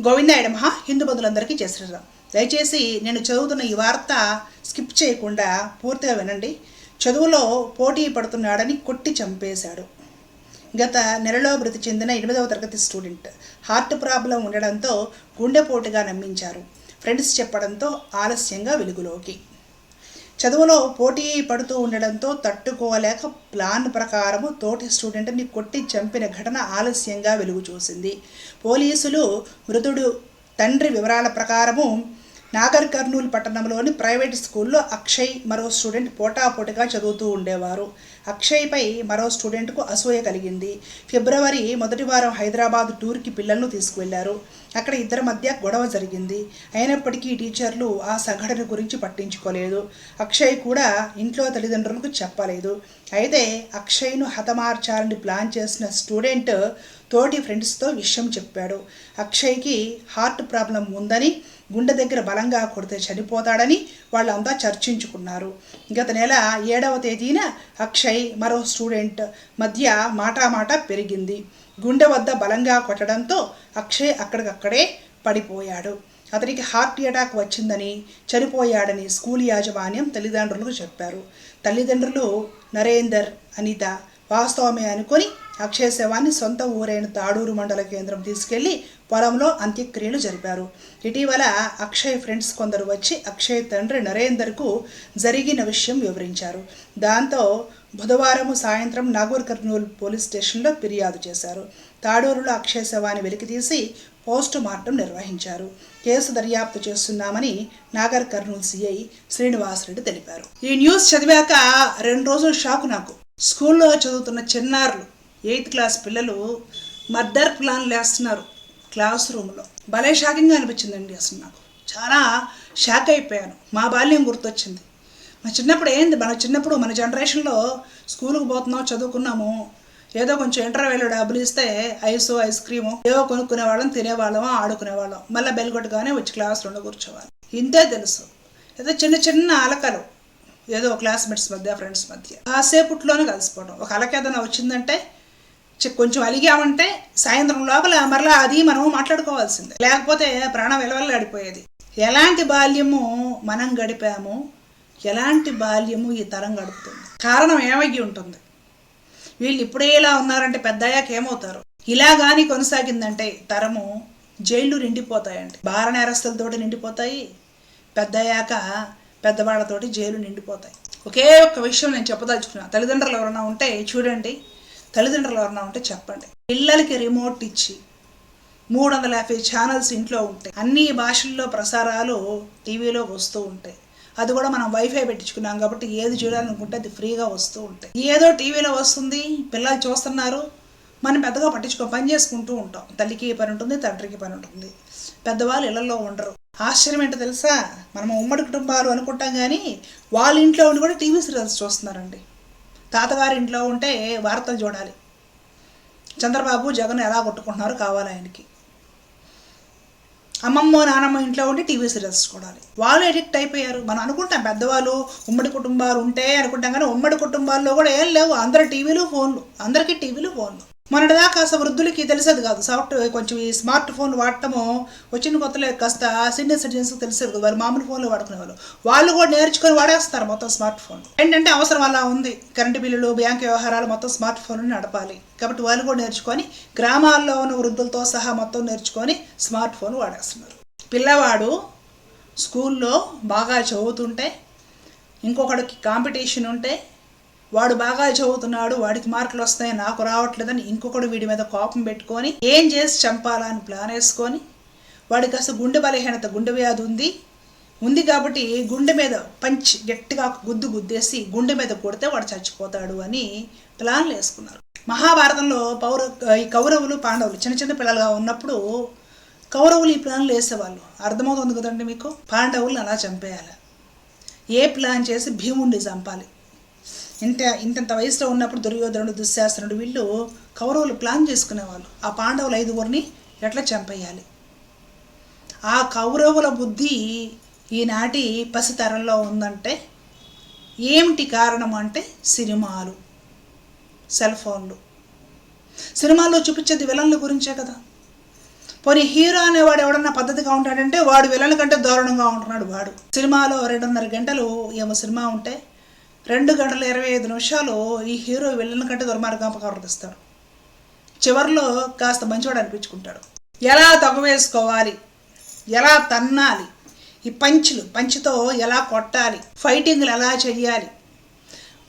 గోవిందాయుడ మహా హిందూ బంధువులందరికీ చేసిరాం దయచేసి నేను చదువుతున్న ఈ వార్త స్కిప్ చేయకుండా పూర్తిగా వినండి. చదువులో పోటీ పడుతున్నాడని కొట్టి చంపేశాడు. గత నెలలో మృతి చెందిన ఎనిమిదవ తరగతి స్టూడెంట్. హార్ట్ ప్రాబ్లం ఉండడంతో గుండెపోటుగా నమ్మించారు. ఫ్రెండ్స్ చెప్పడంతో ఆలస్యంగా వెలుగులోకి. చదువులో పోటీ పడుతూ ఉండడంతో తట్టుకోలేక ప్లాన్ ప్రకారము తోటి స్టూడెంట్ని కొట్టి చంపిన ఘటన ఆలస్యంగా వెలుగు చూసింది పోలీసులు మృతుడు తండ్రి వివరాల ప్రకారము నాగర్ కర్నూలు పట్టణంలోని ప్రైవేట్ స్కూల్లో అక్షయ్ మరో స్టూడెంట్ పోటాపోటీగా చదువుతూ ఉండేవారు. అక్షయ్పై మరో స్టూడెంట్కు అసూయ కలిగింది. ఫిబ్రవరి మొదటి వారం హైదరాబాద్ టూర్కి పిల్లలను తీసుకువెళ్ళారు. అక్కడ ఇద్దరి మధ్య గొడవ జరిగింది. అయినప్పటికీ టీచర్లు ఆ సంఘటన గురించి పట్టించుకోలేదు. అక్షయ్ కూడా ఇంట్లో తల్లిదండ్రులకు చెప్పలేదు. అయితే అక్షయ్ను హతమార్చాలని ప్లాన్ చేసిన స్టూడెంట్ తోటి ఫ్రెండ్స్తో విషయం చెప్పాడు. అక్షయ్కి హార్ట్ ప్రాబ్లం ఉందని గుండె దగ్గర బలంగా కొడితే చనిపోతాడని వాళ్ళంతా చర్చించుకున్నారు. గత నెల ఏడవ తేదీన అక్షయ్ మరో స్టూడెంట్ మధ్య మాటామాట పెరిగింది. గుండె వద్ద బలంగా కొట్టడంతో అక్షయ్ అక్కడికక్కడే పడిపోయాడు. అతనికి హార్ట్ అటాక్ వచ్చిందని చనిపోయాడని స్కూల్ యాజమాన్యం తల్లిదండ్రులకు చెప్పారు. తల్లిదండ్రులు నరేందర్ అనిత వాస్తవమే అనుకొని అక్షయ శవాన్ని సొంత ఊరైన తాడూరు మండల కేంద్రం తీసుకెళ్ళి పొలంలో అంత్యక్రియలు జరిపారు. ఇటీవల అక్షయ్ ఫ్రెండ్స్ కొందరు వచ్చి అక్షయ్ తండ్రి నరేందర్కు జరిగిన విషయం వివరించారు. దాంతో బుధవారం సాయంత్రం నాగూర్ కర్నూలు పోలీస్ స్టేషన్లో ఫిర్యాదు చేశారు. తాడూరులో అక్షయ్ శవాన్ని వెలికితీసి పోస్టు మార్టం నిర్వహించారు. కేసు దర్యాప్తు చేస్తున్నామని నాగర్ కర్నూలు సిఐ శ్రీనివాసరెడ్డి తెలిపారు. ఈ న్యూస్ చదివాక రెండు రోజులు షాకు నాకు. స్కూల్లో చదువుతున్న చిన్నారులు ఎయిత్ క్లాస్ పిల్లలు మర్డర్ ప్లాన్ వేస్తున్నారు క్లాస్ రూమ్లో. భలే షాకింగ్గా అనిపించిందండి అసలు నాకు. చాలా షాక్ అయిపోయాను. మా బాల్యం గుర్తొచ్చింది. మా చిన్నప్పుడు ఏంది? మన చిన్నప్పుడు మన జనరేషన్లో స్కూల్కి పోతున్నాం చదువుకున్నాము. ఏదో కొంచెం ఇంటర్వ్యూలో డబ్బులు ఇస్తే ఐస్ ఐస్ క్రీము. ఏవో కొనుక్కునే వాళ్ళం తినేవాళ్ళం ఆడుకునేవాళ్ళం. మళ్ళీ బెల్ కొట్టుగానే వచ్చి క్లాస్ రూమ్లో కూర్చోవాలి. ఇంతే తెలుసు. ఏదో చిన్న చిన్న అలకలు. ఏదో క్లాస్మేట్స్ మధ్య ఫ్రెండ్స్ మధ్య. కాసేపట్లోనే కలిసిపోవడం. ఒక అలక ఏదైనా వచ్చిందంటే కొంచెం అలిగామంటే సాయంత్రం లోపల మరలా అది మనం మాట్లాడుకోవాల్సిందే. లేకపోతే ప్రాణం వెలవెల్లాడిపోయేది. ఎలాంటి బాల్యము మనం గడిపాము ఎలాంటి బాల్యము ఈ తరం గడుపుతుంది. కారణం ఏమయ్యి ఉంటుంది? వీళ్ళు ఇప్పుడే ఇలా ఉన్నారంటే పెద్దయ్యాక ఏమవుతారు? ఇలా కానీ కొనసాగిందంటే తరము జైళ్ళు నిండిపోతాయండి. భార నేరస్తులతోటి నిండిపోతాయి పెద్దయ్యాక పెద్దవాళ్ళతోటి జైలు నిండిపోతాయి. ఒకే ఒక్క విషయం నేను చెప్పదలుచుకున్నా. తల్లిదండ్రులు ఎవరైనా ఉంటే చూడండి తల్లిదండ్రులు ఎవరన్నా ఉంటే చెప్పండి. పిల్లలకి రిమోట్ ఇచ్చి మూడు వందల యాభై ఛానల్స్ ఇంట్లో ఉంటాయి. అన్ని భాషల్లో ప్రసారాలు టీవీలో వస్తూ ఉంటాయి. అది కూడా మనం వైఫై పెట్టించుకున్నాం కాబట్టి ఏది చూడాలనుకుంటే అది ఫ్రీగా వస్తూ ఉంటాయి. ఏదో టీవీలో వస్తుంది పిల్లలు చూస్తున్నారు మనం పెద్దగా పట్టించుకో పని చేసుకుంటూ ఉంటాం. తల్లికి పని ఉంటుంది తండ్రికి పని ఉంటుంది. పెద్దవాళ్ళు ఇళ్ళలో ఉండరు. ఆశ్చర్యం ఏంటో తెలుసా? మనం ఉమ్మడి కుటుంబాలు అనుకుంటాం కానీ వాళ్ళ ఇంట్లో ఉండి కూడా టీవీ సీరియల్స్ చూస్తున్నారండి. తాతగారి ఇంట్లో ఉంటే వార్తలు చూడాలి. చంద్రబాబు జగన్ ఎలా కొట్టుకుంటున్నారో కావాలి ఆయనకి. అమ్మమ్మ నానమ్మ ఇంట్లో ఉండి టీవీ సీరియల్స్ చూడాలి. వాళ్ళు ఎడిక్ట్ అయిపోయారు. మనం అనుకుంటాం పెద్దవాళ్ళు ఉమ్మడి కుటుంబాలు ఉంటే అనుకుంటాం కానీ ఉమ్మడి కుటుంబాల్లో కూడా ఏం లేవు. అందరు టీవీలు ఫోన్లు. అందరికీ టీవీలు ఫోన్లు. మొన్నటిదాకా అసలు వృద్ధులకి తెలిసేది కాదు. సాఫ్ట్ కొంచెం ఈ స్మార్ట్ ఫోన్ వాడటము వచ్చిన కొత్తలో కాస్త సీనియర్ సిటిజన్స్ తెలిసేది కాదు. వాళ్ళు మామూలు ఫోన్లు వాడుకునేవాళ్ళు వాళ్ళు. కూడా నేర్చుకొని వాడేస్తారు మొత్తం స్మార్ట్ ఫోన్. ఏంటంటే అవసరం అలా ఉంది. కరెంటు బిల్లులు బ్యాంక్ వ్యవహారాలు మొత్తం స్మార్ట్ ఫోన్ నడపాలి. కాబట్టి వాళ్ళు కూడా నేర్చుకొని గ్రామాల్లో ఉన్న వృద్ధులతో సహా మొత్తం నేర్చుకొని స్మార్ట్ ఫోన్ వాడేస్తున్నారు. పిల్లవాడు స్కూల్లో బాగా చదువుతుంటే ఇంకొకడికి కాంపిటీషన్ ఉంటే వాడు బాగా చదువుతున్నాడు వాడికి మార్కులు వస్తాయి నాకు రావట్లేదని ఇంకొకడు వీడి మీద కోపం పెట్టుకొని ఏం చేసి చంపాలని ప్లాన్ వేసుకొని వాడికి అసలు గుండె బలహీనత గుండె వ్యాధి ఉంది. ఉంది కాబట్టి గుండె మీద పంచి గట్టిగా గుద్దు గుద్దేసి గుండె మీద కొడితే వాడు చచ్చిపోతాడు అని ప్లాన్లు వేసుకున్నారు. మహాభారతంలో పౌర ఈ కౌరవులు పాండవులు చిన్న చిన్న పిల్లలుగా ఉన్నప్పుడు కౌరవులు ఈ ప్లాన్లు వేసేవాళ్ళు. అర్థమవుతుంది కదండి మీకు? పాండవులను అలా చంపేయాలి. ఏ ప్లాన్ చేసి భీముడిని చంపాలి? ఇంత ఇంతంత వయసులో ఉన్నప్పుడు దుర్యోధనుడు దుశ్శాసనుడు వీళ్ళు కౌరవులు ప్లాన్ చేసుకునేవాళ్ళు. ఆ పాండవులు ఐదుగురిని ఎట్లా చంపేయాలి? ఆ కౌరవుల బుద్ధి ఈనాటి పసితరంలో ఉందంటే ఏమిటి కారణం అంటే సినిమాలు సెల్ ఫోన్లు. సినిమాల్లో చూపించేది విలన్ల గురించే కదా. పోనీ హీరో అనేవాడు ఎవడన్నా పద్ధతిగా ఉంటాడంటే వాడు విలన్ కంటే దారుణంగా ఉంటున్నాడు వాడు. సినిమాలో రెండున్నర గంటలు ఏమో సినిమా ఉంటే రెండు గంటల ఇరవై ఐదు నిమిషాలు ఈ హీరో విలన్ కంటే దుర్మార్గంగా ప్రవర్తిస్తాడు. చివరిలో కాస్త మంచివాడు అనిపించుకుంటాడు. ఎలా తగవేసుకోవాలి ఎలా తన్నాలి? ఈ పంచులు పంచితో ఎలా కొట్టాలి? ఫైటింగ్లు ఎలా చెయ్యాలి?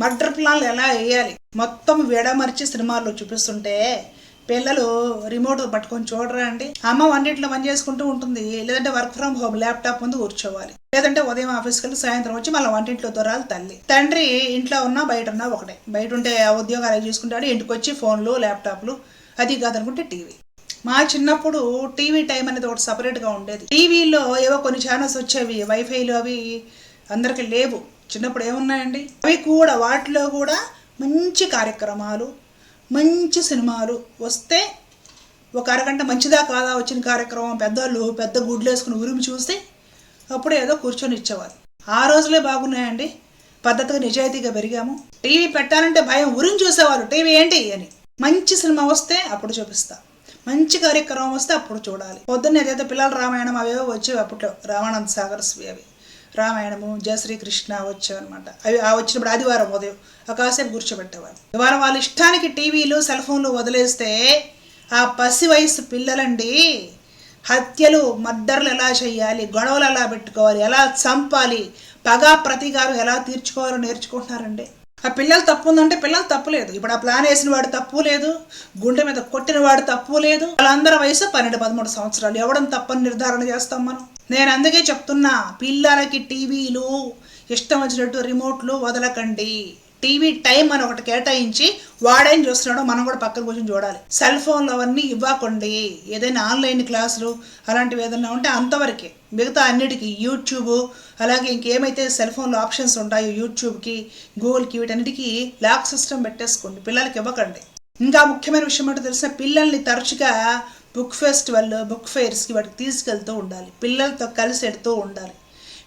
మర్డర్ ప్లాన్లు ఎలా వేయాలి? మొత్తం విడమర్చి సినిమాల్లో చూపిస్తుంటే పిల్లలు రిమోట్ పట్టుకొని చూడరా అండి? అమ్మ వంటింట్లో పని చేసుకుంటూ ఉంటుంది. లేదంటే వర్క్ ఫ్రమ్ హోమ్ ల్యాప్టాప్ ముందు కూర్చోవాలి. లేదంటే ఉదయం ఆఫీస్కి వెళ్ళి సాయంత్రం వచ్చి మళ్ళీ వంటింట్లో దొరాలి తల్లి. తండ్రి ఇంట్లో ఉన్నా బయట ఉన్నా ఒకటే. బయట ఉంటే ఉద్యోగాలు చూసుకుంటాడు? ఇంటికి వచ్చి ఫోన్లు ల్యాప్టాప్లు అది కాదనుకుంటే టీవీ. మా చిన్నప్పుడు టీవీ టైం అనేది ఒకటి సపరేట్గా ఉండేది. టీవీలో ఏవో కొన్ని ఛానల్స్ వచ్చేవి. వైఫైలు అవి అందరికి లేవు. చిన్నప్పుడు ఏమున్నాయండి? అవి కూడా వాటిలో కూడా మంచి కార్యక్రమాలు మంచి సినిమాలు వస్తే ఒక అరగంట మంచిదా కాదా వచ్చిన కార్యక్రమం పెద్దవాళ్ళు పెద్ద గుడ్లు వేసుకుని ఉరిమి చూస్తే అప్పుడు ఏదో కూర్చొని ఇచ్చేవారు. ఆ రోజులే బాగున్నాయండి. పద్ధతిగా నిజాయితీగా పెరిగాము. టీవీ పెట్టాలంటే భయం ఉరిమి చూసేవారు. టీవీ ఏంటి అని. మంచి సినిమా వస్తే అప్పుడు చూపిస్తా. మంచి కార్యక్రమం వస్తే అప్పుడు చూడాలి. పొద్దున్న ఏదైతే పిల్లల రామాయణం అవేవో వచ్చేవి అప్పట్లో రామానంద్ సాగర్స్ అవి. రామాయణము జయ శ్రీకృష్ణ వచ్చాం వచ్చావన్నమాట అవి ఆ వచ్చినప్పుడు ఆదివారం ఉదయం. ఆ కాసేపు కూర్చోబెట్టేవారు. ఇవాళ వాళ్ళ ఇష్టానికి టీవీలు సెల్ ఫోన్లు వదిలేస్తే ఆ పసి వయసు పిల్లలండి హత్యలు మర్డర్లు ఎలా చేయాలి గొడవలు ఎలా పెట్టుకోవాలి ఎలా చంపాలి పగా ప్రతీకారం ఎలా తీర్చుకోవాలో నేర్చుకుంటున్నారండి. ఆ పిల్లలు తప్పు ఉందంటే పిల్లలు తప్పు లేదు. ఇప్పుడు ఆ ప్లాన్ వేసిన వాడు తప్పు లేదు గుండె మీద కొట్టిన వాడు తప్పు లేదు. వాళ్ళందరి వయసు పన్నెండు పదమూడు సంవత్సరాలు. ఎవడం తప్పని నిర్ధారణ చేస్తాం మనం. నేను అందుకే చెప్తున్నా పిల్లలకి టీవీలు ఇష్టం వచ్చినట్టు రిమోట్లు వదలకండి. టీవీ టైం అని ఒకటి కేటాయించి వాడేం చూస్తున్నాడో మనం కూడా పక్కన కూర్చొని చూడాలి. సెల్ ఫోన్లు అవన్నీ ఇవ్వకండి. ఏదైనా ఆన్లైన్ క్లాసులు అలాంటివి ఏదైనా ఉంటే అంతవరకే. మిగతా అన్నిటికీ యూట్యూబ్ అలాగే ఇంకేమైతే సెల్ ఫోన్లో ఆప్షన్స్ ఉంటాయో యూట్యూబ్కి గూగుల్కి వీటన్నిటికీ లాక్ సిస్టమ్ పెట్టేసుకోండి. పిల్లలకి ఇవ్వకండి. ఇంకా ముఖ్యమైన విషయం ఏంటో తెలిసిన పిల్లల్ని తరచుగా బుక్ ఫెస్టివల్లో బుక్ ఫెయిర్స్కి వాటికి తీసుకెళ్తూ ఉండాలి. పిల్లలతో కలిసి వెళ్తూ ఉండాలి.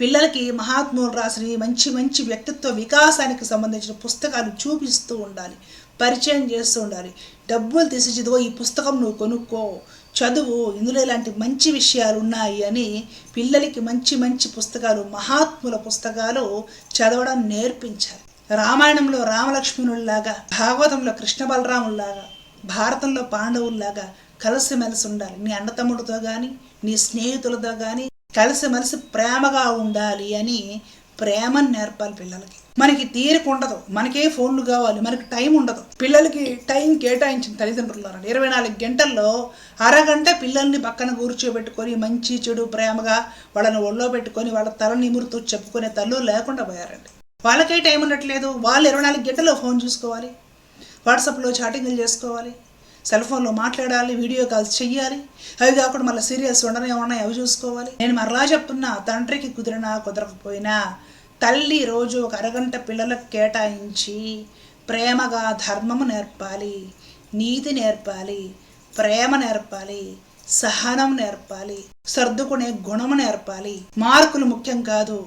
పిల్లలకి మహాత్ములు రాసిన మంచి మంచి వ్యక్తిత్వ వికాసానికి సంబంధించిన పుస్తకాలు చూపిస్తూ ఉండాలి. పరిచయం చేస్తూ ఉండాలి. డబ్బులు తీసి చదువు ఈ పుస్తకం నువ్వు కొనుక్కో చదువు ఇందులో ఇలాంటి మంచి విషయాలు ఉన్నాయి అని పిల్లలకి మంచి మంచి పుస్తకాలు మహాత్ముల పుస్తకాలు చదవడం నేర్పించాలి. రామాయణంలో రామలక్ష్మణుల్లాగా భాగవతంలో కృష్ణ బలరాముల్లాగా భారతంలో పాండవుల్లాగా కలిసిమెలిసి ఉండాలి. నీ అన్నతమ్ముడితో కానీ నీ స్నేహితులతో కానీ కలిసిమెలిసి ప్రేమగా ఉండాలి అని ప్రేమను నేర్పాలి పిల్లలకి. మనకి తీరిక ఉండదు. మనకే ఫోన్లు కావాలి. మనకి టైం ఉండదు. పిల్లలకి టైం కేటాయించిన తల్లిదండ్రులు ఇరవై నాలుగు గంటల్లో అరగంట పిల్లల్ని పక్కన కూర్చోబెట్టుకొని మంచి చెడు ప్రేమగా వాళ్ళని ఒళ్ళో పెట్టుకొని వాళ్ళ తల నిమురుతూ చెప్పుకునే తల్లు లేకుండా పోయారండి. వాళ్ళకే టైం ఉండట్లేదు. వాళ్ళు ఇరవై నాలుగు గంటల్లో ఫోన్ చూసుకోవాలి. వాట్సాప్లో చాటింగ్లు చేసుకోవాలి. సెల్ ఫోన్లో మాట్లాడాలి వీడియో కాల్స్ చెయ్యాలి. అవి కాకుండా మళ్ళీ సీరియల్స్ ఉండనే ఉన్నాయి అవి చూసుకోవాలి. నేను మరలా చెప్తున్నా తండ్రికి కుదిరినా కుదరకపోయినా తల్లి రోజు ఒక అరగంట పిల్లలకు కేటాయించి ప్రేమగా ధర్మము నేర్పాలి నీతి నేర్పాలి ప్రేమ నేర్పాలి సహనం నేర్పాలి సర్దుకునే గుణము నేర్పాలి. మార్కులు ముఖ్యం కాదు.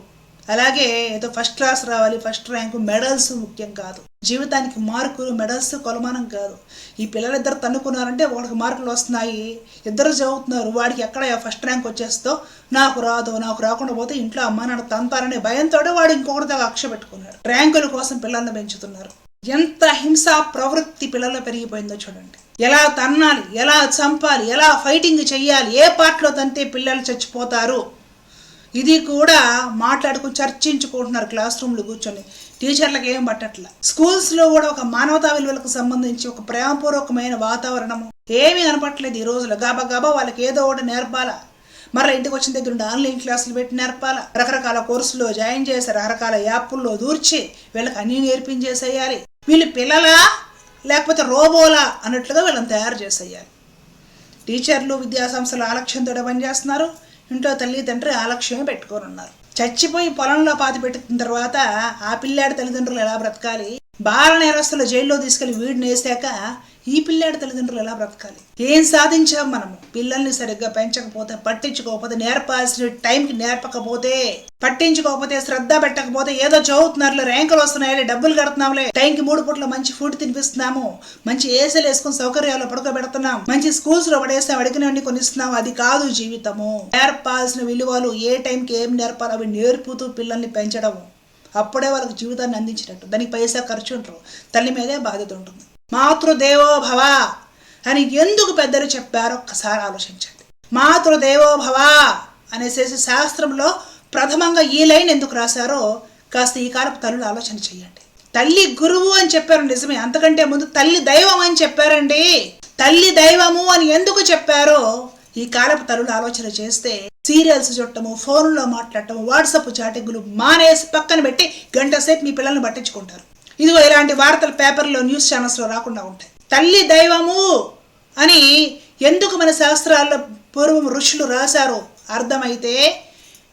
అలాగే ఏదో ఫస్ట్ క్లాస్ రావాలి ఫస్ట్ ర్యాంకు మెడల్స్ ముఖ్యం కాదు. జీవితానికి మార్కులు మెడల్స్ కొలమానం కాదు. ఈ పిల్లలిద్దరు తన్నుకున్నారంటే ఒకడికి మార్కులు వస్తున్నాయి. ఇద్దరు చదువుతున్నారు. వాడికి ఎక్కడ ఫస్ట్ ర్యాంక్ వచ్చేస్తో నాకు రాదు నాకు రాకుండా పోతే ఇంట్లో అమ్మ నాన్న తంతారనే భయంతో వాడు ఇంకొకటి దాకా అక్ష పెట్టుకున్నాడు. ర్యాంకుల కోసం పిల్లల్ని పెంచుతున్నారు. ఎంత హింసా ప్రవృత్తి పిల్లల్లో పెరిగిపోయిందో చూడండి. ఎలా తన్నాలి ఎలా చంపాలి ఎలా ఫైటింగ్ చెయ్యాలి ఏ పార్ట్లో తంతే పిల్లలు చచ్చిపోతారు? ఇది కూడా మాట్లాడుకుని చర్చించుకుంటున్నారు క్లాస్ రూమ్లో కూర్చొని. టీచర్లకు ఏం పట్టట్ల? స్కూల్స్లో కూడా ఒక మానవతా విలువలకు సంబంధించి ఒక ప్రేమపూర్వకమైన వాతావరణము ఏమీ కనపట్లేదు ఈ రోజులో గబా గబా వాళ్ళకి ఏదో ఒకటి నేర్పాలా? మరలా ఇంటికి వచ్చిన దగ్గర ఉండి ఆన్లైన్ క్లాసులు పెట్టి నేర్పాల? రకరకాల కోర్సులో జాయిన్ చేసి రకరకాల యాప్ల్లో దూర్చి వీళ్ళకి అన్నీ నేర్పించేసేయాలి. వీళ్ళు పిల్లలా? లేకపోతే రోబోలా? అన్నట్లుగా వీళ్ళని తయారు చేసేయాలి. టీచర్లు విద్యాసంస్థలు ఆలక్ష్యంతో పనిచేస్తున్నారు. ఇంట్లో తల్లి తండ్రి ఆలక్ష్యమే పెట్టుకొని ఉన్నారు. చచ్చిపోయి పొలంలో పాతి పెట్టిన తర్వాత ఆ పిల్లాడి తల్లిదండ్రులు ఎలా బ్రతకాలి? బాల నేరస్తులు జైల్లో తీసుకెళ్ళి వీడిని వేసాక ఈ పిల్లాడి తల్లిదండ్రులు ఎలా బ్రతకాలి? ఏం సాధించాం మనము? పిల్లల్ని సరిగ్గా పెంచకపోతే పట్టించుకోకపోతే నేర్పాల్సిన టైంకి నేర్పకపోతే పట్టించుకోకపోతే శ్రద్ధ పెట్టకపోతే ఏదో చదువుతున్నారు ర్యాంకులు వస్తున్నాయి డబ్బులు కడుతున్నాంలే టైంకి మూడు పూట్ల మంచి ఫుడ్ తినిపిస్తున్నాము మంచి ఏసీలు వేసుకుని సౌకర్యాలు పడుకోబెడుతున్నాం మంచి స్కూల్స్లో పడేస్తాం అడిగినవన్నీ కొనిస్తున్నాం అది కాదు జీవితము. నేర్పాల్సిన విలువలు ఏ టైంకి ఏం నేర్పాలి అవి నేర్పుతూ పిల్లల్ని పెంచడము. అప్పుడే వాళ్ళకి జీవితాన్ని అందించినట్టు దానికి పైసా ఖర్చు ఉంటారు తల్లి మీదే బాధ్యత ఉంటుంది. మాతృదేవోభవ అని ఎందుకు పెద్దలు చెప్పారో ఒక్కసారి ఆలోచించండి. మాతృదేవోభవ అనేసేసి శాస్త్రంలో ప్రథమంగా ఈ లైన్ ఎందుకు రాశారో కాస్త ఈ కాలపు తల్లులు ఆలోచన చేయండి. తల్లి గురువు అని చెప్పారు నిజమే. అంతకంటే ముందు తల్లి దైవం అని చెప్పారండి. తల్లి దైవము అని ఎందుకు చెప్పారో ఈ కాలపు తల్లులు ఆలోచన చేస్తే సీరియల్స్ చూడటము ఫోన్లో మాట్లాడటము వాట్సాప్ చాటింగులు మానేసి పక్కన పెట్టి గంట సేపు మీ పిల్లల్ని పట్టించుకుంటారు. ఇదిగో ఇలాంటి వార్తలు పేపర్లో న్యూస్ ఛానల్స్లో రాకుండా ఉంటాయి. తల్లి దైవము అని ఎందుకు మన శాస్త్రాల్లో పూర్వం ఋషులు రాశారో అర్థమైతే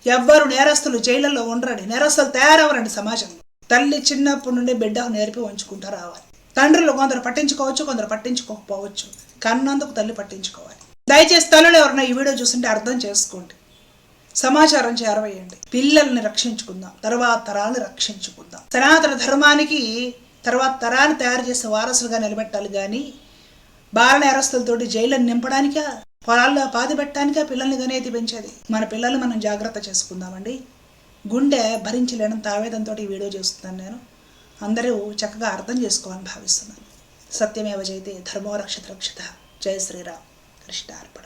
ఎవ్వరు నేరస్తులు జైళ్ళల్లో ఉండరండి. నేరస్తులు తయారవరండి సమాజంలో. తల్లి చిన్నప్పటి నుండి బిడ్డకు నేర్పి ఉంచుకుంటూ రావాలి. తండ్రులు కొందరు పట్టించుకోవచ్చు కొందరు పట్టించుకోకపోవచ్చు. కన్నందుకు తల్లి పట్టించుకోవాలి. దయచేసి తల్లులు ఎవరైనా ఈ వీడియో చూస్తుంటే అర్థం చేసుకోండి. సమాచారం చేరవేయండి. పిల్లల్ని రక్షించుకుందాం. తర్వాత తరాలను రక్షించుకుందాం. సనాతన ధర్మానికి తర్వాత తరాన్ని తయారు చేసే వారసులుగా నిలబెట్టాలి కానీ బాల నేరస్తులతోటి జైళ్ళని నింపడానికా పొలాల్లో పాతి పెట్టడానికా పిల్లల్ని గనేది పెంచేది. మన పిల్లల్ని మనం జాగ్రత్త చేసుకుందామండి. గుండె భరించలేనంత ఆవేదంతో ఈ వీడియో చేస్తున్నాను నేను. అందరూ చక్కగా అర్థం చేసుకోవాలని భావిస్తున్నాను. సత్యమేవ జైతే ధర్మో రక్షత రక్షిత. జయ శ్రీరామ్. కృష్ణార్పణ.